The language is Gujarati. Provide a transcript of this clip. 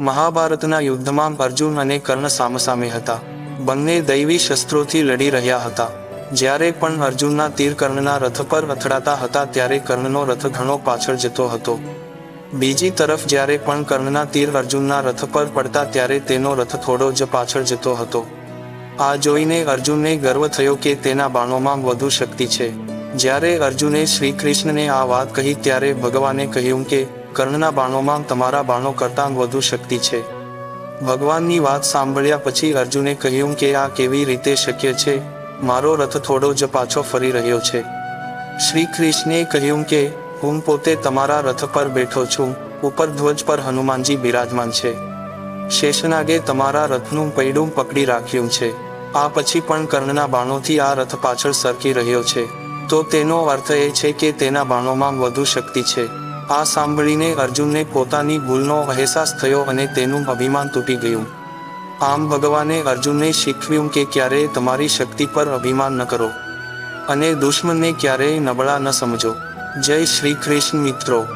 મહાભારતના યુદ્ધમાં અર્જુન અને કર્ણ સામસામે હતા. બંને દૈવી શસ્ત્રોથી લડી રહ્યા હતા. જ્યારે પણ અર્જુનના તીર કર્ણના રથ પર અથડાતા હતા ત્યારે કર્ણનો રથ ઘણો પાછળ જતો હતો. બીજી તરફ જ્યારે પણ કર્ણના તીર અર્જુનના રથ પર પડતા ત્યારે તેનો રથ થોડો જ પાછળ જતો હતો. આ જોઈને અર્જુનને ગર્વ થયો કે તેના બાણોમાં વધુ શક્તિ છે. જ્યારે અર્જુને શ્રી કૃષ્ણને આ વાત કહી ત્યારે ભગવાને કહ્યું કે કર્ણના બાણોમાં તમારા બાણો કરતાં વધુ શક્તિ છે. ભગવાનની વાત સાંભળ્યા પછી અર્જુને કહ્યું કે આ કેવી રીતે શક્ય છે? મારો રથ થોડો જ પાછો ફરી રહ્યો છે. શ્રી કૃષ્ણે કહ્યું કે, હું પોતે તમારા રથ પર બેઠો છું, ઉપર ધ્વજ પર હનુમાનજી બિરાજમાન છે. શેષનાગે તમારા રથનું પૈડું પકડી રાખ્યું છે. આ પછી પણ કર્ણના બાણોથી આ રથ પાછળ સરકી રહ્યો છે. તો તેનો અર્થ એ છે કે તેના બાણોમાં વધુ શક્તિ છે. આ સાંભળીને અર્જુનને પોતાની ભૂલનો અહેસાસ થયો અને તેનું અભિમાન તૂટી ગયું. આમ ભગવાને અર્જુનને શીખવ્યું કે ક્યારેય તમારી શક્તિ પર અભિમાન ન કરો. અને દુશ્મનને ક્યારેય નબળા ન સમજો. જય શ્રી કૃષ્ણ મિત્રો.